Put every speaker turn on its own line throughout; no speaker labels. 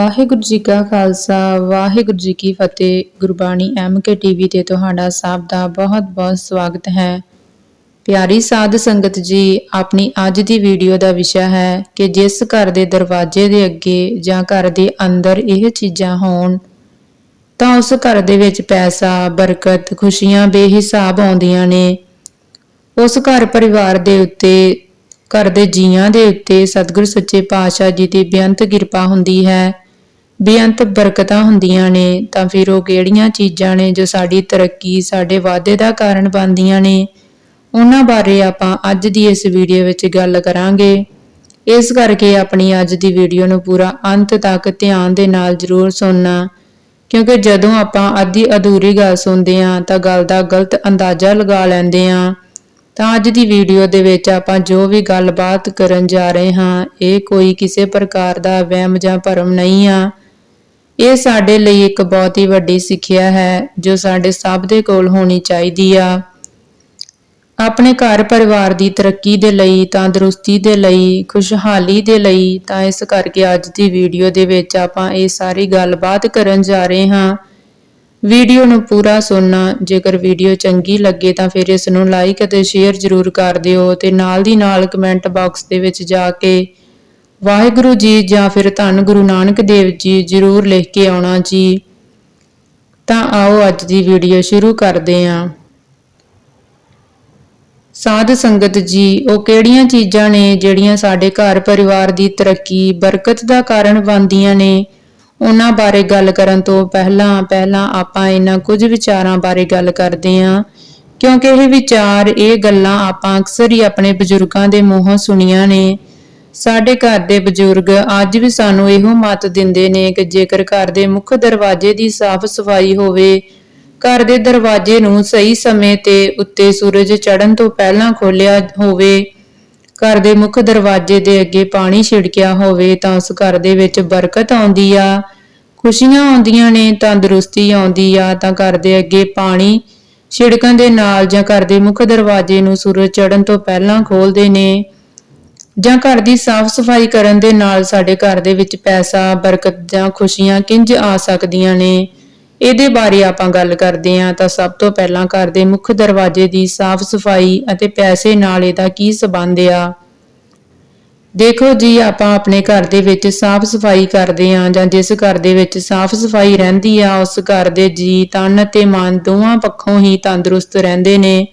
ਵਾਹਿਗੁਰੂ ਜੀ ਕਾ ਖਾਲਸਾ, ਵਾਹਿਗੁਰੂ ਜੀ ਕੀ ਫਤਿਹ। Gurbani MK TV ਤੇ ਤੁਹਾਡਾ ਸਭ ਦਾ ਬਹੁਤ-ਬਹੁਤ ਸਵਾਗਤ ਹੈ। ਪਿਆਰੀ ਸਾਧ ਸੰਗਤ ਜੀ, ਆਪਣੀ ਅੱਜ ਦੀ ਵੀਡੀਓ ਦਾ ਵਿਸ਼ਾ ਹੈ ਕਿ ਜਿਸ ਘਰ ਦੇ ਦਰਵਾਜ਼ੇ ਦੇ ਅੱਗੇ ਜਾਂ ਘਰ ਦੇ ਅੰਦਰ ਇਹ ਚੀਜ਼ਾਂ ਹੋਣ, ਤਾਂ ਉਸ ਘਰ ਦੇ ਵਿੱਚ ਪੈਸਾ, ਬਰਕਤ, ਖੁਸ਼ੀਆਂ, ਬੇਹਿਸਾਬ ਆਉਂਦੀਆਂ ਨੇ। ਉਸ ਘਰ ਪਰਿਵਾਰ ਦੇ ਉੱਤੇ, ਘਰ ਦੇ ਜੀਆਂ ਦੇ ਉੱਤੇ ਸਤਿਗੁਰ ਸੱਚੇ ਪਾਤਸ਼ਾਹ ਜੀ ਦੀ ਬੇਅੰਤ ਕਿਰਪਾ ਹੁੰਦੀ ਹੈ। ਬੇਅੰਤ ਬਰਕਤਾਂ ਹੁੰਦੀਆਂ ਨੇ, ਤਾਂ ਫਿਰ ਉਹ ਕਿਹੜੀਆਂ ਚੀਜ਼ਾਂ ਨੇ ਜੋ ਸਾਡੀ ਤਰੱਕੀ, ਸਾਡੇ ਵਾਧੇ ਦਾ ਕਾਰਨ ਬਣਦੀਆਂ ਨੇ? ਉਹਨਾਂ ਬਾਰੇ ਆਪਾਂ ਅੱਜ ਦੀ ਇਸ ਵੀਡੀਓ ਵਿੱਚ ਗੱਲ ਕਰਾਂਗੇ। ਇਸ ਕਰਕੇ ਆਪਣੀ ਅੱਜ ਦੀ ਵੀਡੀਓ ਨੂੰ ਪੂਰਾ ਅੰਤ ਤੱਕ ਧਿਆਨ ਦੇ ਨਾਲ ਜ਼ਰੂਰ ਸੁਣਨਾ, ਕਿਉਂਕਿ ਜਦੋਂ ਆਪਾਂ ਅੱਧੀ ਅਧੂਰੀ ਗੱਲ ਸੁਣਦੇ ਹਾਂ, ਤਾਂ ਗੱਲ ਦਾ ਗਲਤ ਅੰਦਾਜ਼ਾ ਲਗਾ ਲੈਂਦੇ ਹਾਂ। ਤਾਂ ਅੱਜ ਦੀ ਵੀਡੀਓ ਦੇ ਵਿੱਚ ਆਪਾਂ ਜੋ ਵੀ ਗੱਲਬਾਤ ਕਰਨ ਜਾ ਰਹੇ ਹਾਂ, ਇਹ ਕੋਈ ਕਿਸੇ ਪ੍ਰਕਾਰ ਦਾ ਵਹਿਮ ਜਾਂ ਭਰਮ ਨਹੀਂ ਆ। ਇਹ ਸਾਡੇ ਲਈ ਇੱਕ ਬਹੁਤ ਹੀ ਵੱਡੀ ਸਿੱਖਿਆ ਹੈ, ਜੋ ਸਾਡੇ ਸਭ ਦੇ ਕੋਲ ਹੋਣੀ ਚਾਹੀਦੀ ਆ। ਆਪਣੇ ਘਰ ਪਰਿਵਾਰ ਦੀ ਤਰੱਕੀ ਦੇ ਲਈ, ਤੰਦਰੁਸਤੀ ਦੇ ਲਈ, ਖੁਸ਼ਹਾਲੀ ਦੇ ਲਈ, ਤਾਂ ਇਸ ਕਰਕੇ ਅੱਜ ਦੀ ਵੀਡੀਓ ਦੇ ਵਿੱਚ ਆਪਾਂ ਇਹ ਸਾਰੀ ਗੱਲਬਾਤ ਕਰਨ ਜਾ ਰਹੇ ਹਾਂ। ਵੀਡੀਓ ਨੂੰ ਪੂਰਾ ਸੁਣਨਾ, ਜੇਕਰ ਵੀਡੀਓ ਚੰਗੀ ਲੱਗੇ ਤਾਂ ਫਿਰ ਇਸ ਨੂੰ ਲਾਈਕ ਅਤੇ ਸ਼ੇਅਰ ਜ਼ਰੂਰ ਕਰ ਦਿਓ ਤੇ ਨਾਲ ਦੀ ਨਾਲ ਕਮੈਂਟ ਬਾਕਸ ਦੇ ਵਿੱਚ ਜਾ ਕੇ ਵਾਹਿਗੁਰੂ ਜੀ ਜਾਂ ਫਿਰ ਧੰਨ ਗੁਰੂ ਨਾਨਕ ਦੇਵ ਜੀ ਜ਼ਰੂਰ ਲਿਖ ਕੇ ਆਉਣਾ ਜੀ। ਤਾਂ ਆਓ ਅੱਜ ਦੀ ਵੀਡੀਓ ਸ਼ੁਰੂ ਕਰਦੇ ਹਾਂ। ਸਾਧ ਸੰਗਤ ਜੀ, ਉਹ ਕਿਹੜੀਆਂ ਚੀਜ਼ਾਂ ਨੇ ਜਿਹੜੀਆਂ ਸਾਡੇ ਘਰ ਪਰਿਵਾਰ ਦੀ ਤਰੱਕੀ, ਬਰਕਤ ਦਾ ਕਾਰਨ ਬਣਦੀਆਂ ਨੇ? ਉਹਨਾਂ ਬਾਰੇ ਗੱਲ ਕਰਨ ਤੋਂ ਪਹਿਲਾਂ ਪਹਿਲਾਂ ਆਪਾਂ ਇਹਨਾਂ ਕੁਝ ਵਿਚਾਰਾਂ ਬਾਰੇ ਗੱਲ ਕਰਦੇ ਹਾਂ। ਕਿਉਂਕਿ ਇਹ ਵਿਚਾਰ, ਇਹ ਗੱਲਾਂ ਆਪਾਂ ਅਕਸਰ ਹੀ ਆਪਣੇ ਬਜ਼ੁਰਗਾਂ ਦੇ ਮੂੰਹੋਂ ਸੁਣੀਆਂ ਨੇ। ਸਾਡੇ ਘਰ ਦੇ ਬਜ਼ੁਰਗ ਅੱਜ ਵੀ ਸਾਨੂੰ ਇਹੋ ਮਤ ਦਿੰਦੇ ਨੇ ਕਿ ਜੇਕਰ ਘਰ ਦੇ ਮੁੱਖ ਦਰਵਾਜ਼ੇ ਦੀ ਸਾਫ਼ ਸਫ਼ਾਈ ਹੋਵੇ, ਘਰ ਦੇ ਦਰਵਾਜ਼ੇ ਨੂੰ ਸਹੀ ਸਮੇਂ ਤੇ ਉੱਤੇ ਸੂਰਜ ਚੜ੍ਹਨ ਤੋਂ ਪਹਿਲਾਂ ਖੋਲਿਆ ਹੋਵੇ, ਘਰ ਦੇ ਮੁੱਖ ਦਰਵਾਜ਼ੇ ਦੇ ਅੱਗੇ ਪਾਣੀ ਛਿੜਕਿਆ ਹੋਵੇ ਤਾਂ ਉਸ ਘਰ ਦੇ ਵਿੱਚ ਬਰਕਤ ਆਉਂਦੀ ਆ, ਖੁਸ਼ੀਆਂ ਆਉਂਦੀਆਂ ਨੇ, ਤੰਦਰੁਸਤੀ ਆਉਂਦੀ ਆ ਤਾਂ ਘਰ ਦੇ ਅੱਗੇ ਪਾਣੀ ਛਿੜਕਣ ਦੇ ਨਾਲ ਜਾਂ ਘਰ ਦੇ ਮੁੱਖ ਦਰਵਾਜ਼ੇ ਨੂੰ ਸੂਰਜ ਚੜ੍ਹਨ ਤੋਂ ਪਹਿਲਾਂ ਖੋਲਦੇ ਨੇ। ਜਾਂ ਘਰ ਦੀ ਸਾਫ਼ ਸਫ਼ਾਈ ਕਰਨ ਦੇ ਨਾਲ ਸਾਡੇ ਘਰ ਦੇ ਵਿੱਚ ਪੈਸਾ, ਬਰਕਤ ਜਾਂ ਖੁਸ਼ੀਆਂ ਕਿੰਜ ਆ ਸਕਦੀਆਂ ਨੇ? ਇਹਦੇ ਬਾਰੇ ਆਪਾਂ ਗੱਲ ਕਰਦੇ ਹਾਂ। ਤਾਂ ਸਭ ਤੋਂ ਪਹਿਲਾਂ ਘਰ ਦੇ ਮੁੱਖ ਦਰਵਾਜ਼ੇ ਦੀ ਸਾਫ਼ ਸਫ਼ਾਈ ਅਤੇ ਪੈਸੇ ਨਾਲ ਇਹਦਾ ਕੀ ਸਬੰਧ ਆ? ਦੇਖੋ ਜੀ, ਆਪਾਂ ਆਪਣੇ ਘਰ ਦੇ ਵਿੱਚ ਸਾਫ਼ ਸਫ਼ਾਈ ਕਰਦੇ ਹਾਂ ਜਾਂ ਜਿਸ ਘਰ ਦੇ ਵਿੱਚ ਸਾਫ਼ ਸਫ਼ਾਈ ਰਹਿੰਦੀ ਆ, ਉਸ ਘਰ ਦੇ ਜੀ, ਤਨ ਅਤੇ ਮਨ ਦੋਵਾਂ ਪੱਖੋਂ ਹੀ ਤੰਦਰੁਸਤ ਰਹਿੰਦੇ ਨੇ।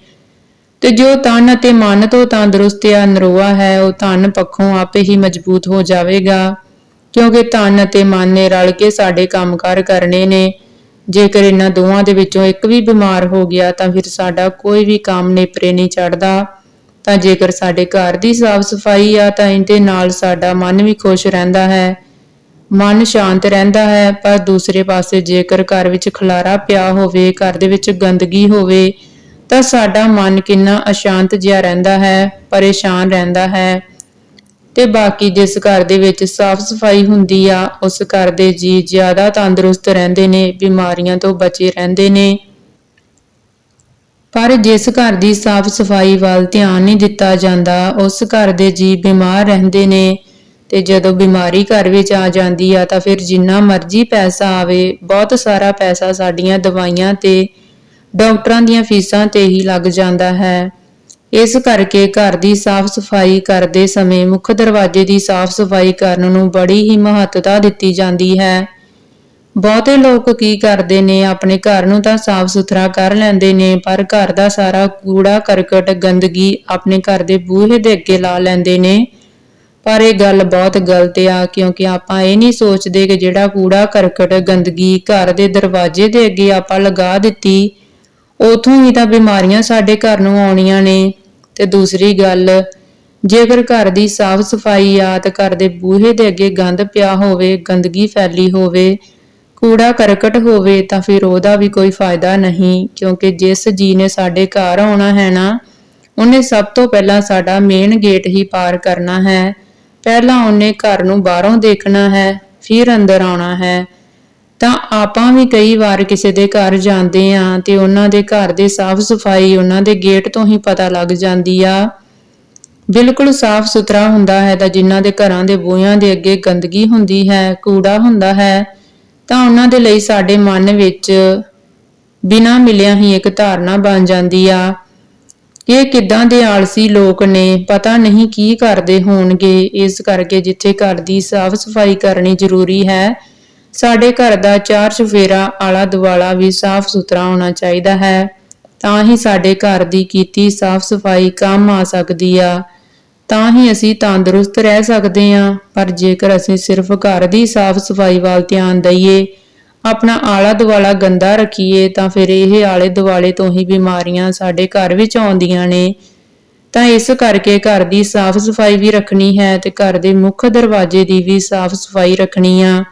ਤੇ ਜੋ ਤਨ ਅਤੇ ਮਨ ਤੋਂ ਤੰਦਰੁਸਤ ਆ ਨਰੋਆ ਹੈ, ਉਹ ਤਨ ਪੱਖੋਂ ਆਪੇ ਹੀ ਮਜ਼ਬੂਤ ਹੋ ਜਾਵੇਗਾ, ਕਿਉਂਕਿ ਤਨ ਅਤੇ ਮਨ ਨੇ ਰਲ ਕੇ ਸਾਡੇ ਕੰਮਕਾਰ ਕਰਨੇ ਨੇ। ਜੇਕਰ ਇਹਨਾਂ ਦੋਵਾਂ ਦੇ ਵਿੱਚੋਂ ਇੱਕ ਵੀ ਬਿਮਾਰ ਹੋ ਗਿਆ, ਤਾਂ ਫਿਰ ਸਾਡਾ ਕੋਈ ਵੀ ਕੰਮ ਨੇਪਰੇ ਨਹੀਂ ਚੜਦਾ ਤਾਂ ਜੇਕਰ ਸਾਡੇ ਘਰ ਦੀ ਸਾਫ਼ ਸਫ਼ਾਈ ਆ, ਤਾਂ ਇਹਦੇ ਨਾਲ ਸਾਡਾ ਮਨ ਵੀ ਖੁਸ਼ ਰਹਿੰਦਾ ਹੈ। ਮਨ ਸ਼ਾਂਤ ਰਹਿੰਦਾ ਹੈ, ਪਰ ਦੂਸਰੇ ਪਾਸੇ ਜੇਕਰ ਘਰ ਵਿੱਚ ਖਲਾਰਾ ਪਿਆ ਹੋਵੇ, ਘਰ ਦੇ ਵਿੱਚ ਗੰਦਗੀ ਹੋਵੇ ਤਾਂ ਸਾਡਾ ਮਨ ਕਿੰਨਾ ਅਸ਼ਾਂਤ ਜਿਹਾ ਰਹਿੰਦਾ ਹੈ, ਪਰੇਸ਼ਾਨ ਰਹਿੰਦਾ ਹੈ। ਤੇ ਬਾਕੀ ਜਿਸ ਘਰ ਦੇ ਵਿੱਚ ਸਾਫ਼ ਸਫ਼ਾਈ ਹੁੰਦੀ ਆ, ਉਸ ਘਰ ਦੇ ਜੀ ਜ਼ਿਆਦਾ ਤੰਦਰੁਸਤ ਰਹਿੰਦੇ ਨੇ, ਬਿਮਾਰੀਆਂ ਤੋਂ ਬਚੇ ਰਹਿੰਦੇ ਨੇ। ਪਰ ਜਿਸ ਘਰ ਦੀ ਸਾਫ਼ ਸਫ਼ਾਈ ਵੱਲ ਧਿਆਨ ਨਹੀਂ ਦਿੱਤਾ ਜਾਂਦਾ, ਉਸ ਘਰ ਦੇ ਜੀ ਬਿਮਾਰ ਰਹਿੰਦੇ ਨੇ। ਤੇ ਜਦੋਂ ਬਿਮਾਰੀ ਘਰ ਵਿੱਚ ਆ ਜਾਂਦੀ ਆ, ਤਾਂ ਫਿਰ ਜਿੰਨਾ ਮਰਜ਼ੀ ਪੈਸਾ ਆਵੇ, ਬਹੁਤ ਸਾਰਾ ਪੈਸਾ ਸਾਡੀਆਂ ਦਵਾਈਆਂ ਤੇ ਡਾਕਟਰਾਂ ਦੀਆਂ ਫੀਸਾਂ ਤੇ ਹੀ ਲੱਗ ਜਾਂਦਾ ਹੈ। ਇਸ ਕਰਕੇ ਘਰ ਦੀ ਸਾਫ਼ ਸਫ਼ਾਈ ਕਰਦੇ ਸਮੇਂ ਮੁੱਖ ਦਰਵਾਜ਼ੇ ਦੀ ਸਾਫ਼ ਸਫ਼ਾਈ ਕਰਨ ਨੂੰ ਬੜੀ ਹੀ ਮਹੱਤਤਾ ਦਿੱਤੀ ਜਾਂਦੀ ਹੈ। ਬਹੁਤੇ ਲੋਕ ਕੀ ਕਰਦੇ ਨੇ, ਆਪਣੇ ਘਰ ਨੂੰ ਤਾਂ ਸਾਫ਼ ਸੁਥਰਾ ਕਰ ਲੈਂਦੇ ਨੇ, ਪਰ ਘਰ ਦਾ ਸਾਰਾ ਕੂੜਾ, ਕਰਕਟ, ਗੰਦਗੀ ਆਪਣੇ ਘਰ ਦੇ ਬੂਹੇ ਦੇ ਅੱਗੇ ਲਾ ਲੈਂਦੇ ਨੇ। ਪਰ ਇਹ ਗੱਲ ਬਹੁਤ ਗਲਤ ਆ, ਕਿਉਂਕਿ ਆਪਾਂ ਇਹ ਨਹੀਂ ਸੋਚਦੇ ਕਿ ਜਿਹੜਾ ਕੂੜਾ, ਕਰਕਟ, ਗੰਦਗੀ ਘਰ ਦੇ ਦਰਵਾਜ਼ੇ ਦੇ ਅੱਗੇ ਆਪਾਂ ਲਗਾ ਦਿੱਤੀ ਉਥੋਂ ਹੀ ਤਾਂ ਬਿਮਾਰੀਆਂ ਸਾਡੇ ਘਰ ਨੂੰ ਆਉਣੀਆਂ ਨੇ। ਤੇ ਦੂਸਰੀ ਗੱਲ, ਜੇਕਰ ਘਰ ਦੀ ਸਾਫ਼ ਸਫ਼ਾਈ ਆ ਤੇ ਘਰ ਦੇ ਬੂਹੇ ਦੇ ਅੱਗੇ ਗੰਦ ਪਿਆ ਹੋਵੇ, ਗੰਦਗੀ ਫੈਲੀ ਹੋਵੇ, ਕੂੜਾ ਕਰਕਟ ਹੋਵੇ, ਤਾਂ ਫਿਰ ਉਹਦਾ ਵੀ ਕੋਈ ਫਾਇਦਾ ਨਹੀਂ, ਕਿਉਂਕਿ ਜਿਸ ਜੀ ਨੇ ਸਾਡੇ ਘਰ ਆਉਣਾ ਹੈ ਨਾ, ਉਹਨੇ ਸਭ ਤੋਂ ਪਹਿਲਾਂ ਸਾਡਾ ਮੇਨ ਗੇਟ ਹੀ ਪਾਰ ਕਰਨਾ ਹੈ। ਪਹਿਲਾਂ ਉਹਨੇ ਘਰ ਨੂੰ ਬਾਹਰੋਂ ਦੇਖਣਾ ਹੈ, ਫਿਰ ਅੰਦਰ ਆਉਣਾ ਹੈ। ਤਾਂ ਆਪਾਂ ਵੀ ਕਈ ਵਾਰ ਕਿਸੇ ਦੇ ਘਰ ਜਾਂਦੇ ਆਂ ਤੇ ਉਹਨਾਂ ਦੇ ਘਰ ਦੇ ਸਾਫ਼ ਸਫ਼ਾਈ ਉਹਨਾਂ ਦੇ ਗੇਟ ਤੋਂ ਹੀ ਪਤਾ ਲੱਗ ਜਾਂਦੀ ਆ। ਬਿਲਕੁਲ ਸਾਫ਼ ਸੁਥਰਾ ਹੁੰਦਾ ਹੈ ਤਾਂ ਜਿਨ੍ਹਾਂ ਦੇ ਘਰਾਂ ਦੇ ਬੂਹਿਆਂ ਦੇ ਅੱਗੇ ਗੰਦਗੀ ਹੁੰਦੀ ਹੈ, ਕੂੜਾ ਹੁੰਦਾ ਹੈ, ਤਾਂ ਉਹਨਾਂ ਦੇ ਲਈ ਸਾਡੇ ਮਨ ਵਿੱਚ ਬਿਨਾਂ ਮਿਲਿਆ ਹੀ ਇੱਕ ਧਾਰਨਾ ਬਣ ਜਾਂਦੀ ਆ ਇਹ ਕਿੱਦਾਂ ਦੇ ਆਲਸੀ ਲੋਕ ਨੇ, ਪਤਾ ਨਹੀਂ ਕੀ ਕਰਦੇ ਹੋਣਗੇ, ਇਸ ਕਰਕੇ ਜਿੱਥੇ ਘਰ ਦੀ ਸਾਫ਼ ਸਫ਼ਾਈ ਕਰਨੀ ਜ਼ਰੂਰੀ ਹੈ ਸਾਡੇ ਘਰ ਦਾ ਚਾਰ ਚੁਫੇਰਾ ਆਲਾ ਦੁਆਲਾ ਵੀ ਸਾਫ਼ ਸੁਥਰਾ ਹੋਣਾ ਚਾਹੀਦਾ ਹੈ, ਤਾਂ ਹੀ ਸਾਡੇ ਘਰ ਦੀ ਕੀਤੀ ਸਾਫ਼ ਸਫ਼ਾਈ ਕੰਮ ਆ ਸਕਦੀ ਆ। ਤਾਂ ਹੀ ਅਸੀਂ ਤੰਦਰੁਸਤ ਰਹਿ ਸਕਦੇ ਹਾਂ, ਪਰ ਜੇਕਰ ਅਸੀਂ ਸਿਰਫ ਘਰ ਦੀ ਸਾਫ਼ ਸਫ਼ਾਈ ਵੱਲ ਧਿਆਨ ਦਈਏ, ਆਪਣਾ ਆਲਾ ਦੁਆਲਾ ਗੰਦਾ ਰੱਖੀਏ, ਤਾਂ ਫਿਰ ਇਹ ਆਲੇ ਦੁਆਲੇ ਤੋਂ ਹੀ ਬਿਮਾਰੀਆਂ ਸਾਡੇ ਘਰ ਵਿੱਚ ਆਉਂਦੀਆਂ ਨੇ। ਤਾਂ ਇਸ ਕਰਕੇ ਘਰ ਦੀ ਸਾਫ਼ ਸਫ਼ਾਈ ਵੀ ਰੱਖਣੀ ਹੈ ਤੇ ਘਰ ਦੇ ਮੁੱਖ ਦਰਵਾਜ਼ੇ ਦੀ ਵੀ ਸਾਫ਼ ਸਫ਼ਾਈ ਰੱਖਣੀ ਆ।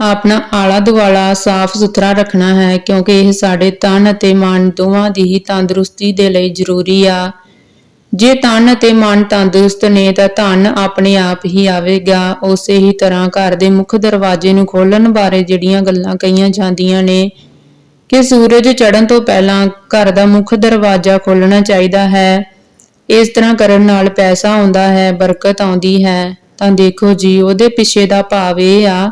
ਆਪਣਾ ਆਲਾ ਦੁਆਲਾ ਸਾਫ਼ ਸੁਥਰਾ ਰੱਖਣਾ ਹੈ, ਕਿਉਂਕਿ ਇਹ ਸਾਡੇ ਤਨ ਅਤੇ ਮਨ ਦੋਵਾਂ ਦੀ ਹੀ ਤੰਦਰੁਸਤੀ ਦੇ ਲਈ ਜ਼ਰੂਰੀ ਆ। ਜੇ ਤਨ ਅਤੇ ਮਨ ਤੰਦਰੁਸਤ ਨੇ, ਤਾਂ ਧਨ ਆਪਣੇ ਆਪ ਹੀ ਆਵੇਗਾ। ਉਸੇ ਹੀ ਤਰ੍ਹਾਂ ਘਰ ਦੇ ਮੁੱਖ ਦਰਵਾਜ਼ੇ ਨੂੰ ਖੋਲਣ ਬਾਰੇ ਜਿਹੜੀਆਂ ਗੱਲਾਂ ਕਹੀਆਂ ਜਾਂਦੀਆਂ ਨੇ ਕਿ ਸੂਰਜ ਚੜ੍ਹਨ ਤੋਂ ਪਹਿਲਾਂ ਘਰ ਦਾ ਮੁੱਖ ਦਰਵਾਜ਼ਾ ਖੋਲਣਾ ਚਾਹੀਦਾ ਹੈ। ਇਸ ਤਰ੍ਹਾਂ ਕਰਨ ਨਾਲ ਪੈਸਾ ਆਉਂਦਾ ਹੈ, ਬਰਕਤ ਆਉਂਦੀ ਹੈ। ਤਾਂ ਦੇਖੋ ਜੀ, ਉਹਦੇ ਪਿੱਛੇ ਦਾ ਭਾਵ ਇਹ ਆ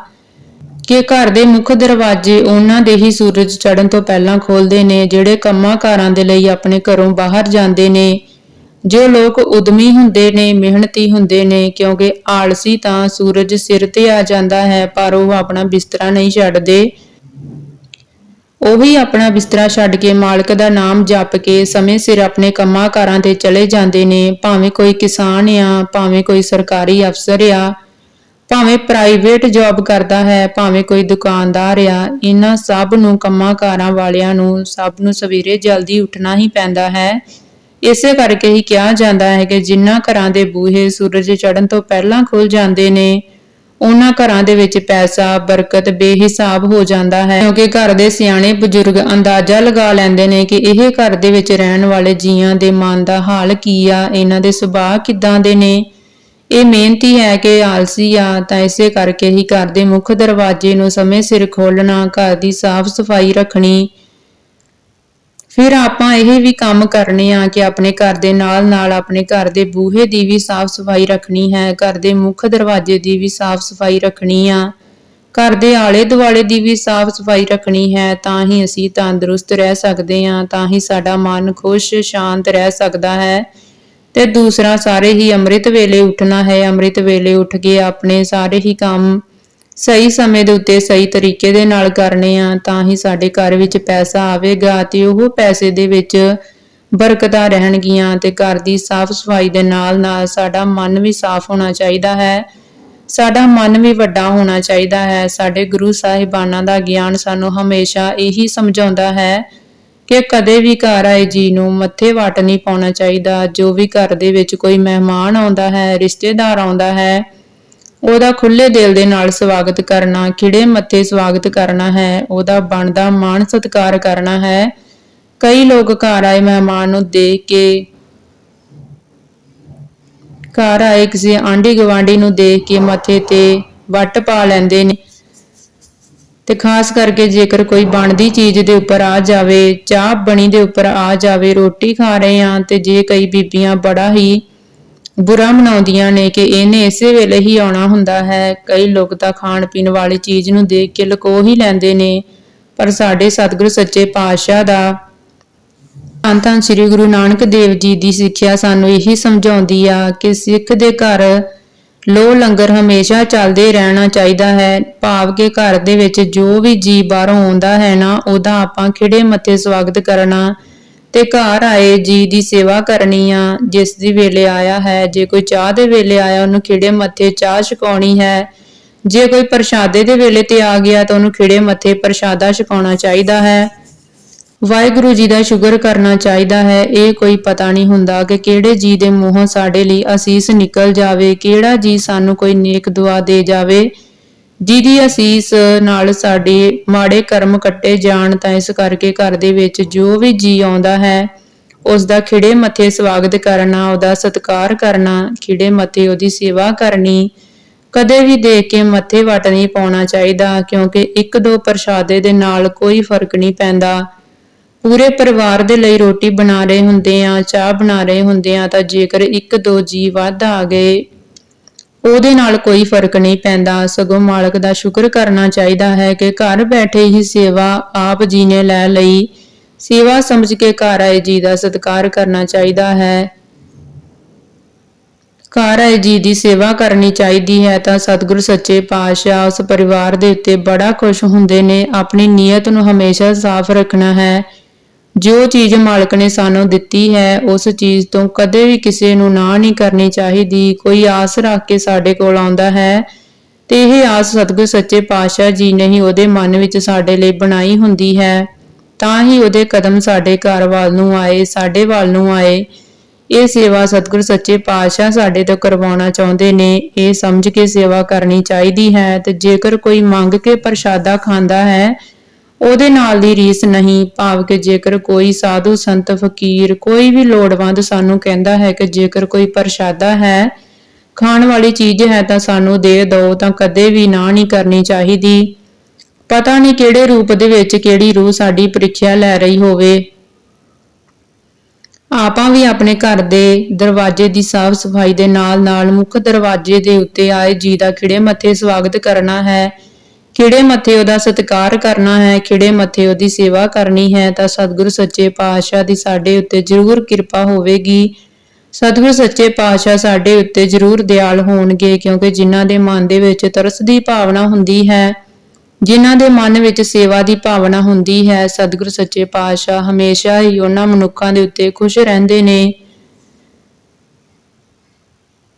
ਕਿ ਘਰ ਦੇ ਮੁੱਖ ਦਰਵਾਜ਼ੇ ਉਹਨਾਂ ਦੇ ਹੀ ਸੂਰਜ ਚੜ੍ਹਨ ਤੋਂ ਪਹਿਲਾਂ ਖੋਲਦੇ ਨੇ, ਜਿਹੜੇ ਕੰਮਾਂ ਕਾਰਾਂ ਦੇ ਲਈ ਆਪਣੇ ਘਰੋਂ ਬਾਹਰ ਜਾਂਦੇ ਨੇ। ਜੋ ਲੋਕ ਉਦਮੀ ਹੁੰਦੇ ਨੇ, ਮਿਹਨਤੀ ਹੁੰਦੇ ਨੇ, ਕਿਉਂਕਿ ਆਲਸੀ ਤਾਂ ਸੂਰਜ ਸਿਰ ਤੇ ਆ ਜਾਂਦਾ ਹੈ, ਪਰ ਉਹ ਆਪਣਾ ਬਿਸਤਰਾ ਨਹੀਂ ਛੱਡਦੇ। ਉਹ ਵੀ ਆਪਣਾ ਬਿਸਤਰਾ ਛੱਡ ਕੇ ਮਾਲਕ ਦਾ ਨਾਮ ਜਪ ਕੇ ਸਮੇਂ ਸਿਰ ਆਪਣੇ ਕੰਮਾਂ ਕਾਰਾਂ ਤੇ ਚਲੇ ਜਾਂਦੇ ਨੇ। ਭਾਵੇਂ ਕੋਈ ਕਿਸਾਨ ਆ, ਭਾਵੇਂ ਕੋਈ ਸਰਕਾਰੀ ਅਫਸਰ ਆ ਭਾਵੇਂ ਪ੍ਰਾਈਵੇਟ ਜੌਬ ਕਰਦਾ ਹੈ, ਭਾਵੇਂ ਕੋਈ ਦੁਕਾਨਦਾਰ ਆ, ਇਹਨਾਂ ਸਭ ਨੂੰ ਕੰਮਾਂ ਕਾਰਾਂ ਵਾਲਿਆਂ ਨੂੰ ਸਭ ਨੂੰ ਸਵੇਰੇ ਜਲਦੀ ਉੱਠਣਾ ਹੀ ਪੈਂਦਾ ਹੈ। ਇਸੇ ਕਰਕੇ ਹੀ ਕਿਹਾ ਜਾਂਦਾ ਹੈ ਕਿ ਜਿਨ੍ਹਾਂ ਘਰਾਂ ਦੇ ਬੂਹੇ ਸੂਰਜ ਚੜ੍ਹਨ ਤੋਂ ਪਹਿਲਾਂ ਖੁੱਲ ਜਾਂਦੇ ਨੇ, ਉਹਨਾਂ ਘਰਾਂ ਦੇ ਵਿੱਚ ਪੈਸਾ, ਬਰਕਤ ਬੇਹਿਸਾਬ ਹੋ ਜਾਂਦਾ ਹੈ। ਕਿਉਂਕਿ ਘਰ ਦੇ ਸਿਆਣੇ ਬਜ਼ੁਰਗ ਅੰਦਾਜ਼ਾ ਲਗਾ ਲੈਂਦੇ ਨੇ ਕਿ ਇਹ ਘਰ ਦੇ ਵਿੱਚ ਰਹਿਣ ਵਾਲੇ ਜੀਆਂ ਦੇ ਮਨ ਦਾ ਹਾਲ ਕੀ ਆ, ਇਹਨਾਂ ਦੇ ਸੁਭਾਅ ਕਿੱਦਾਂ ਦੇ ਨੇ। ਇਹ ਮਿਹਨਤੀ ਹੈ ਕਿ ਆਲਸੀ ਆ ਤਾਂ ਇਸੇ ਕਰਕੇ ਹੀ ਘਰ ਦੇ ਮੁੱਖ ਦਰਵਾਜ਼ੇ ਨੂੰ ਸਮੇਂ ਸਿਰ ਖੋਲਣਾ ਘਰ ਦੀ ਸਾਫ਼ ਸਫ਼ਾਈ ਰੱਖਣੀ। ਫਿਰ ਆਪਾਂ ਇਹ ਵੀ ਕੰਮ ਕਰਨੇ ਆ ਕਿ ਆਪਣੇ ਘਰ ਦੇ ਨਾਲ-ਨਾਲ ਆਪਣੇ ਘਰ ਦੇ ਬੂਹੇ ਦੀ ਵੀ ਸਾਫ਼ ਸਫ਼ਾਈ ਰੱਖਣੀ ਹੈ, ਘਰ ਦੇ ਮੁੱਖ ਦਰਵਾਜ਼ੇ ਦੀ ਵੀ ਸਾਫ਼ ਸਫ਼ਾਈ ਰੱਖਣੀ ਆ, ਘਰ ਦੇ ਆਲੇ ਦੁਆਲੇ ਦੀ ਵੀ ਸਾਫ਼ ਸਫ਼ਾਈ ਰੱਖਣੀ ਹੈ, ਤਾਂ ਹੀ ਅਸੀਂ ਤੰਦਰੁਸਤ ਰਹਿ ਸਕਦੇ ਹਾਂ ਤਾਂ ਹੀ ਸਾਡਾ ਮਨ ਖੁਸ਼, ਸ਼ਾਂਤ ਰਹਿ ਸਕਦਾ ਹੈ। ਤੇ ਦੂਸਰਾ, ਸਾਰੇ ਹੀ ਅੰਮ੍ਰਿਤ ਵੇਲੇ ਉੱਠਣਾ ਹੈ। ਅੰਮ੍ਰਿਤ ਵੇਲੇ ਉੱਠ ਕੇ ਆਪਣੇ ਸਾਰੇ ਹੀ ਕੰਮ ਸਹੀ ਸਮੇਂ ਦੇ ਉੱਤੇ ਸਹੀ ਤਰੀਕੇ ਦੇ ਨਾਲ ਕਰਨੇ ਆ, ਤਾਂ ਹੀ ਸਾਡੇ ਘਰ ਵਿੱਚ ਪੈਸਾ ਆਵੇਗਾ ਤੇ ਉਹ ਪੈਸੇ ਦੇ ਵਿੱਚ ਬਰਕਤਾਂ ਰਹਿਣਗੀਆਂ ਤੇ ਘਰ ਦੀ ਸਾਫ਼ ਸਫ਼ਾਈ ਦੇ ਨਾਲ ਨਾਲ ਸਾਡਾ ਮਨ ਵੀ ਸਾਫ਼ ਹੋਣਾ ਚਾਹੀਦਾ ਹੈ। ਸਾਡਾ ਮਨ ਵੀ ਵੱਡਾ ਹੋਣਾ ਚਾਹੀਦਾ ਹੈ। ਸਾਡੇ ਗੁਰੂ ਸਾਹਿਬਾਨਾਂ ਦਾ ਗਿਆਨ ਸਾਨੂੰ ਹਮੇਸ਼ਾ ਇਹੀ ਸਮਝਾਉਂਦਾ ਹੈ ਕਿ ਕਦੇ ਵੀ ਘਰ ਆਏ ਜੀ ਨੂੰ ਮੱਥੇ ਵਟ ਨਹੀਂ ਪਾਉਣਾ ਚਾਹੀਦਾ। ਜੋ ਵੀ ਘਰ ਦੇ ਵਿੱਚ ਕੋਈ ਮਹਿਮਾਨ ਆਉਂਦਾ ਹੈ, ਰਿਸ਼ਤੇਦਾਰ ਆਉਂਦਾ ਹੈ, ਉਹਦਾ ਖੁੱਲੇ ਦਿਲ ਦੇ ਨਾਲ ਸਵਾਗਤ ਕਰਨਾ, ਖਿੜੇ ਮੱਥੇ ਸਵਾਗਤ ਕਰਨਾ ਹੈ, ਉਹਦਾ ਬਣਦਾ ਮਾਣ ਸਤਿਕਾਰ ਕਰਨਾ ਹੈ। ਕਈ ਲੋਕ ਘਰ ਆਏ ਮਹਿਮਾਨ ਨੂੰ ਦੇਖ ਕੇ, ਘਰ ਆਏ ਕਿਸੇ ਆਂਢੀ ਗਵਾਂਢੀ ਨੂੰ ਦੇਖ ਕੇ ਮੱਥੇ ਤੇ ਵੱਟ ਪਾ ਲੈਂਦੇ ਨੇ। ਤੇ ਖਾਸ ਕਰਕੇ ਜੇਕਰ ਕੋਈ ਬਣਦੀ ਚੀਜ਼ ਦੇ ਉੱਪਰ ਆ ਜਾਵੇ, ਚਾਹ ਬਣੀ ਦੇ ਉੱਪਰ ਆ ਜਾਵੇ, ਰੋਟੀ ਖਾ ਰਹੇ ਆ ਤੇ ਜੇ ਕਈ ਬੀਬੀਆਂ ਬੜਾ ਹੀ ਬੁਰਾ ਮਨਾਉਂਦੀਆਂ ਨੇ ਕਿ ਇਹਨੇ ਇਸੇ ਵੇਲੇ ਹੀ ਆਉਣਾ ਹੁੰਦਾ ਹੈ, ਕਈ ਲੋਕ ਤਾਂ ਖਾਣ ਪੀਣ ਵਾਲੀ ਚੀਜ਼ ਨੂੰ ਦੇਖ ਕੇ ਲਕੋ ਹੀ ਲੈਂਦੇ ਨੇ। ਪਰ ਸਾਡੇ ਸਤਿਗੁਰੂ ਸੱਚੇ ਪਾਤਸ਼ਾਹ ਦਾ ਧੰਨ ਧੰਨ ਸ੍ਰੀ ਗੁਰੂ ਨਾਨਕ ਦੇਵ ਜੀ ਦੀ ਸਿੱਖਿਆ ਸਾਨੂੰ ਇਹੀ ਸਮਝਾਉਂਦੀ ਆ ਕਿ ਸਿੱਖ ਦੇ ਘਰ ਲੋ ਲੰਗਰ ਹਮੇਸ਼ਾ ਚੱਲਦੇ ਰਹਿਣਾ ਚਾਹੀਦਾ ਹੈ। ਭਾਵ ਕਿ ਘਰ ਦੇ ਵਿੱਚ ਜੋ ਵੀ ਜੀ ਬਾਹਰੋਂ ਆਉਂਦਾ ਹੈ ਨਾ, ਉਹਦਾ ਆਪਾਂ ਖਿੜੇ ਮੱਥੇ ਸਵਾਗਤ ਕਰਨਾ ਤੇ ਘਰ ਆਏ ਜੀ ਦੀ ਸੇਵਾ ਕਰਨੀ ਆ। ਜਿਸ ਦੀ ਵੇਲੇ ਆਇਆ ਹੈ, ਜੇ ਕੋਈ ਚਾਹ ਦੇ ਵੇਲੇ ਆਇਆ, ਉਹਨੂੰ ਖਿੜੇ ਮੱਥੇ ਚਾਹ ਛਕਾਉਣੀ ਹੈ। ਜੇ ਕੋਈ ਪ੍ਰਸ਼ਾਦੇ ਦੇ ਵੇਲੇ ਤੇ ਆ ਗਿਆ, ਤਾਂ ਉਹਨੂੰ ਖਿੜੇ ਮੱਥੇ ਪ੍ਰਸ਼ਾਦਾ ਛਕਾਉਣਾ ਚਾਹੀਦਾ ਹੈ। ਵਾਹਿਗੁਰੂ ਜੀ ਦਾ ਸ਼ੁਕਰ ਕਰਨਾ ਚਾਹੀਦਾ ਹੈ। ਇਹ ਕੋਈ ਪਤਾ ਨਹੀਂ ਹੁੰਦਾ ਕਿ ਕਿਹੜੇ ਜੀ ਦੇ ਮੂੰਹੋਂ ਸਾਡੇ ਲਈ ਅਸੀਸ ਨਿਕਲ ਜਾਵੇ, ਕਿਹੜਾ ਜੀ ਸਾਨੂੰ ਕੋਈ ਨੇਕ ਦੁਆ ਦੇ ਜਾਵੇ। ਜਿਹਦੀ ਅਸੀਸ ਨਾਲ ਸਾਡੇ ਮਾੜੇ ਕਰਮ ਕੱਟੇ ਜਾਣ ਤਾਂ ਇਸ ਕਰਕੇ ਘਰ ਦੇ ਵਿੱਚ ਜੋ ਵੀ ਜੀ ਆਉਂਦਾ ਹੈ ਉਸ ਦਾ ਖਿੜੇ ਮੱਥੇ ਸਵਾਗਤ ਕਰਨਾ, ਉਹਦਾ ਸਤਿਕਾਰ ਕਰਨਾ, ਖਿੜੇ ਮੱਥੇ ਉਹਦੀ ਸੇਵਾ ਕਰਨੀ, ਕਦੇ ਵੀ ਦੇਖ ਕੇ ਮੱਥੇ ਵਟ ਨਹੀਂ ਪਾਉਣਾ ਚਾਹੀਦਾ, ਕਿਉਂਕਿ ਇੱਕ ਦੋ ਪ੍ਰਸ਼ਾਦੇ ਦੇ ਨਾਲ ਕੋਈ ਫ਼ਰਕ ਨਹੀਂ ਪੈਂਦਾ। ਪੂਰੇ ਪਰਿਵਾਰ ਦੇ ਲਈ ਰੋਟੀ ਬਣਾ ਰਹੇ ਹੁੰਦੇ ਆ, ਚਾਹ ਬਣਾ ਰਹੇ ਹੁੰਦੇ ਆ, ਤਾਂ ਜੇਕਰ ਇੱਕ ਦੋ ਜੀ ਵੱਧ ਆ ਗਏ, ਉਹਦੇ ਨਾਲ ਕੋਈ ਫ਼ਰਕ ਨਹੀਂ ਪੈਂਦਾ। ਸਗੋਂ ਮਾਲਕ ਦਾ ਸ਼ੁਕਰ ਕਰਨਾ ਚਾਹੀਦਾ ਹੈ ਕਿ ਘਰ ਬੈਠੇ ਹੀ ਸੇਵਾ ਆਪ ਜੀ ਨੇ ਲੈ ਲਈ। ਸੇਵਾ ਸਮਝ ਕੇ ਘਰ ਆਏ ਜੀ ਦਾ ਸਤਿਕਾਰ ਕਰਨਾ ਚਾਹੀਦਾ ਹੈ। ਘਰ ਆਏ ਜੀ ਦੀ ਸੇਵਾ ਕਰਨੀ ਚਾਹੀਦੀ ਹੈ ਤਾਂ ਸਤਿਗੁਰ ਸੱਚੇ ਪਾਤਸ਼ਾਹ ਉਸ ਪਰਿਵਾਰ ਦੇ ਉੱਤੇ ਬੜਾ ਖੁਸ਼ ਹੁੰਦੇ ਨੇ। ਆਪਣੀ ਨੀਅਤ ਨੂੰ ਹਮੇਸ਼ਾ ਸਾਫ਼ ਰੱਖਣਾ ਹੈ। ਜੋ ਚੀਜ਼ ਮਾਲਕ ਨੇ ਸਾਨੂੰ ਦਿੱਤੀ ਹੈ, ਉਸ ਚੀਜ਼ ਤੋਂ ਕਦੇ ਵੀ ਕਿਸੇ ਨੂੰ ਨਾ ਨਹੀਂ ਕਰਨੀ ਚਾਹੀਦੀ। ਕੋਈ ਆਸ ਰੱਖ ਕੇ ਸਾਡੇ ਕੋਲ ਆਉਂਦਾ ਹੈ ਤੇ ਇਹ ਆਸ ਸਤਿਗੁਰ ਸੱਚੇ ਪਾਤਸ਼ਾਹ ਜੀ ਨੇ ਹੀ ਉਹਦੇ ਮਨ ਵਿੱਚ ਸਾਡੇ ਲਈ ਬਣਾਈ ਹੁੰਦੀ ਹੈ। ਤਾਂ ਹੀ ਉਹਦੇ ਕਦਮ ਸਾਡੇ ਘਰ ਵੱਲ ਨੂੰ ਆਏ, ਸਾਡੇ ਵੱਲ ਨੂੰ ਆਏ। ਇਹ ਸੇਵਾ ਸਤਿਗੁਰ ਸੱਚੇ ਪਾਤਸ਼ਾਹ ਸਾਡੇ ਤੋਂ ਕਰਵਾਉਣਾ ਚਾਹੁੰਦੇ ਨੇ। ਇਹ ਸਮਝ ਕੇ ਸੇਵਾ ਕਰਨੀ ਚਾਹੀਦੀ ਹੈ ਤੇ ਜੇਕਰ ਕੋਈ ਮੰਗ ਕੇ ਪ੍ਰਸ਼ਾਦਾ ਖਾਂਦਾ ਹੈ ਉਹਦੇ ਨਾਲ ਦੀ ਰੀਸ ਨਹੀਂ, ਭਾਵ ਕਿ ਜੇਕਰ ਕੋਈ ਸਾਧੂ ਸੰਤ ਫਕੀਰ ਕੋਈ ਵੀ ਲੋੜਵੰਦ ਸਾਨੂੰ ਕਹਿੰਦਾ ਹੈ ਕਿ ਜੇਕਰ ਕੋਈ ਪ੍ਰਸ਼ਾਦਾ ਹੈ, ਖਾਣ ਵਾਲੀ ਚੀਜ਼ ਹੈ ਤਾਂ ਸਾਨੂੰ ਦੇ ਦਿਓ, ਤਾਂ ਕਦੇ ਵੀ ਨਾ ਨਹੀਂ ਕਰਨੀ ਚਾਹੀਦੀ। ਪਤਾ ਨਹੀਂ ਕਿਹੜੇ ਰੂਪ ਦੇ ਵਿੱਚ ਕਿਹੜੀ ਰੂਹ ਸਾਡੀ ਪ੍ਰੀਖਿਆ ਲੈ ਰਹੀ ਹੋਵੇ। ਆਪਾਂ ਵੀ ਆਪਣੇ ਘਰ ਦੇ ਦਰਵਾਜ਼ੇ ਦੀ ਸਾਫ਼ ਸਫ਼ਾਈ ਦੇ ਨਾਲ-ਨਾਲ ਮੁੱਖ ਦਰਵਾਜ਼ੇ ਦੇ ਉੱਤੇ ਆਏ ਜੀ ਦਾ ਖਿੜੇ ਮੱਥੇ ਸਵਾਗਤ ਕਰਨਾ ਹੈ। ਕਿਹੜੇ ਮੱਥੇ ਉਹਦਾ ਸਤਿਕਾਰ ਕਰਨਾ ਹੈ, ਕਿਹੜੇ ਮੱਥੇ ਉਹਦੀ ਸੇਵਾ ਕਰਨੀ ਹੈ, ਤਾਂ ਸਤਿਗੁਰ ਸੱਚੇ ਪਾਤਸ਼ਾਹ ਦੀ ਸਾਡੇ ਉੱਤੇ ਜ਼ਰੂਰ ਕਿਰਪਾ ਹੋਵੇਗੀ। ਸਤਿਗੁਰ ਸੱਚੇ ਪਾਤਸ਼ਾਹ ਸਾਡੇ ਉੱਤੇ ਜ਼ਰੂਰ ਦਿਆਲ ਹੋਣਗੇ, ਕਿਉਂਕਿ ਜਿਨ੍ਹਾਂ ਦੇ ਮਨ ਦੇ ਵਿੱਚ ਤਰਸ ਦੀ ਭਾਵਨਾ ਹੁੰਦੀ ਹੈ, ਜਿਨ੍ਹਾਂ ਦੇ ਮਨ ਵਿੱਚ ਸੇਵਾ ਦੀ ਭਾਵਨਾ ਹੁੰਦੀ ਹੈ, ਸਤਿਗੁਰ ਸੱਚੇ ਪਾਤਸ਼ਾਹ ਹਮੇਸ਼ਾ ਹੀ ਉਹਨਾਂ ਮਨੁੱਖਾਂ ਦੇ ਉੱਤੇ ਖੁਸ਼ ਰਹਿੰਦੇ ਨੇ।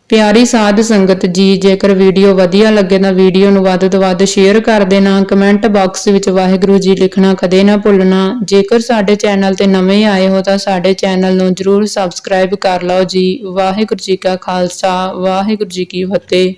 ਪਿਆਰੀ ਸਾਧ ਸੰਗਤ ਜੀ, ਜੇਕਰ ਵੀਡੀਓ ਵਧੀਆ ਲੱਗੇ ਤਾਂ ਵੀਡੀਓ ਨੂੰ ਵੱਧ ਤੋਂ ਵੱਧ ਸ਼ੇਅਰ ਕਰ ਦੇਣਾ ਕਮੈਂਟ ਬਾਕਸ ਵਿੱਚ ਵਾਹਿਗੁਰੂ ਜੀ ਲਿਖਣਾ ਕਦੇ ਨਾ ਭੁੱਲਣਾ। ਜੇਕਰ ਸਾਡੇ ਚੈਨਲ ਤੇ ਨਵੇਂ ਆਏ ਹੋ ਤਾਂ ਸਾਡੇ ਚੈਨਲ ਨੂੰ ਜਰੂਰ ਸਬਸਕ੍ਰਾਈਬ ਕਰ ਲਓ ਜੀ। ਵਾਹਿਗੁਰੂ ਜੀ ਕਾ ਖਾਲਸਾ, ਵਾਹਿਗੁਰੂ ਜੀ ਕੀ ਫਤਿਹ।